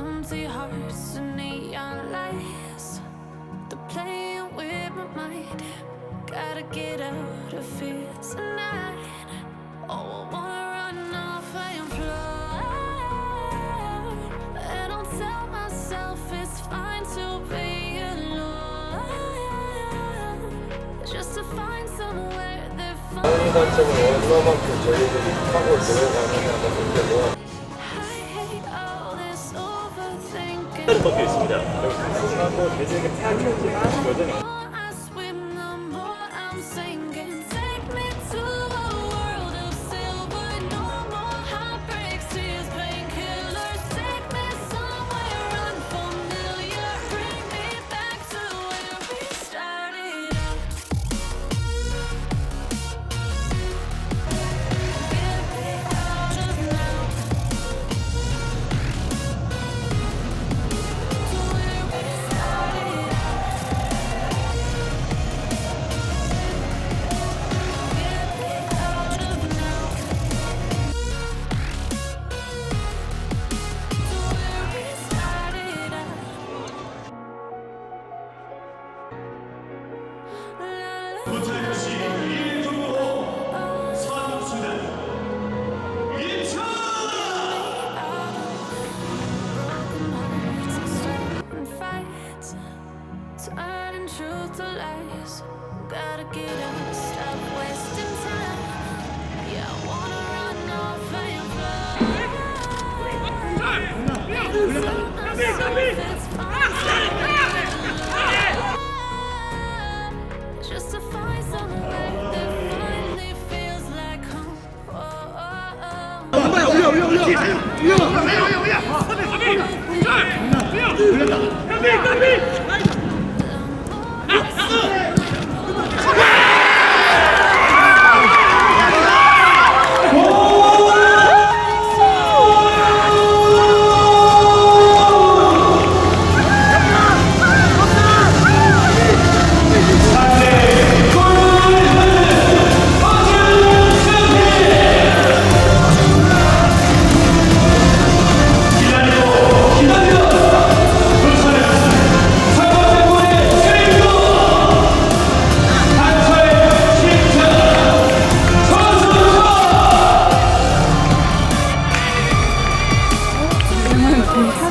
empty hearts and neon lights. They're playing with my mind. Gotta get out of here tonight. Oh, I wanna run off and fly. And I'll tell myself it's fine to be alone. Just to find somewhere that finds. 관점을 얼마만큼 저희들이 하고 들어가느냐가 문제고 박혀 있습니다. The more I swim, Cadê? Cadê? 감사합니다.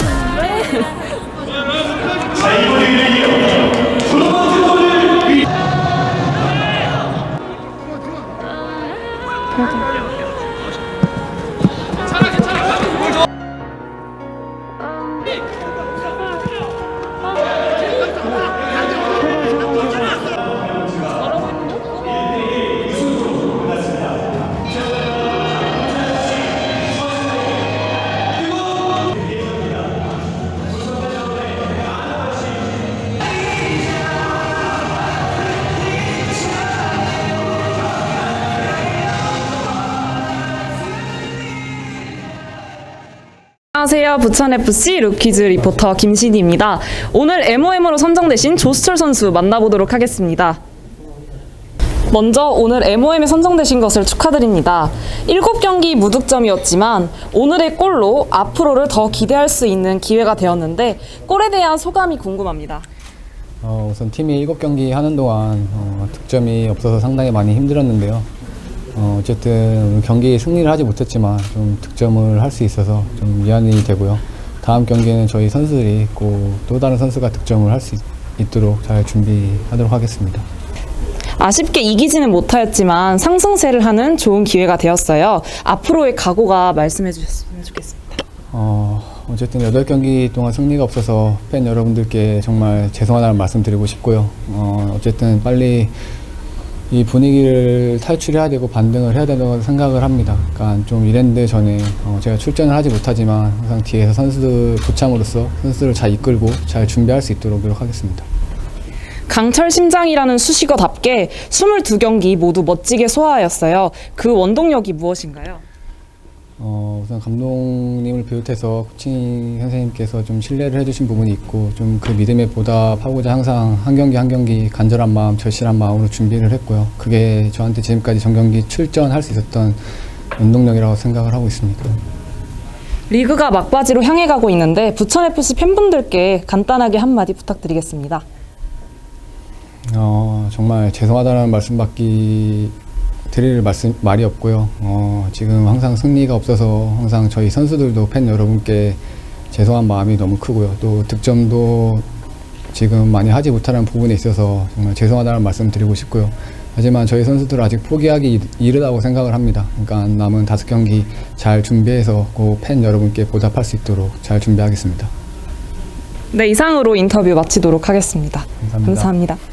안녕하세요. 부천FC 루키즈 리포터 김신희입니다. 오늘 MOM으로 선정되신 조수철 선수 만나보도록 하겠습니다. 먼저 오늘 MOM에 선정되신 것을 축하드립니다. 7경기 무득점이었지만 오늘의 골로 앞으로를 더 기대할 수 있는 기회가 되었는데 골에 대한 소감이 궁금합니다. 어, 우선 팀이 7경기 하는 동안 어, 득점이 없어서 상당히 많이 힘들었는데요. 어, 어쨌든 경기 승리를 하지 못했지만 좀 득점을 할 수 있어서 좀 위안이 되고요. 다음 경기는 저희 선수들이 있고 또 다른 선수가 득점을 할 수 있도록 잘 준비하도록 하겠습니다. 아쉽게 이기지는 못하였지만 상승세를 하는 좋은 기회가 되었어요. 앞으로의 각오가 말씀해 주셨으면 좋겠습니다. 어, 어쨌든 8경기 동안 승리가 없어서 팬 여러분들께 정말 죄송하다는 말씀 드리고 싶고요. 어, 어쨌든 빨리 이 분위기를 탈출해야 되고 반등을 해야 된다고 생각을 합니다. 그러니까 좀 이랜드 전에 어, 제가 출전을 하지 못하지만 항상 뒤에서 선수들 부참으로서 선수들을 잘 이끌고 잘 준비할 수 있도록 노력하겠습니다. 강철 심장이라는 수식어답게 22경기 모두 멋지게 소화하였어요. 그 원동력이 무엇인가요? 어, 우선 감독님을 비롯해서 코칭 선생님께서 좀 신뢰를 해주신 부분이 있고 좀 그 믿음에 보답하고자 항상 한 경기 한 경기 간절한 마음, 절실한 마음으로 준비를 했고요. 그게 저한테 지금까지 전 경기 출전할 수 있었던 원동력이라고 생각을 하고 있습니다. 리그가 막바지로 향해 가고 있는데 부천 FC 팬분들께 간단하게 한마디 부탁드리겠습니다. 어, 정말 죄송하다는 말씀밖에 드릴 말씀 말이 없고요. 어, 지금 항상 승리가 없어서 항상 저희 선수들도 팬 여러분께 죄송한 마음이 너무 크고요. 또 득점도 지금 많이 하지 못하는 부분에 있어서 정말 죄송하다는 말씀 드리고 싶고요. 하지만 저희 선수들은 아직 포기하기 이- 이르다고 생각을 합니다. 그러니까 남은 다섯 경기 잘 준비해서 꼭팬 여러분께 보답할 수 있도록 잘 준비하겠습니다. 네, 이상으로 인터뷰 마치도록 하겠습니다 감사합니다. 감사합니다.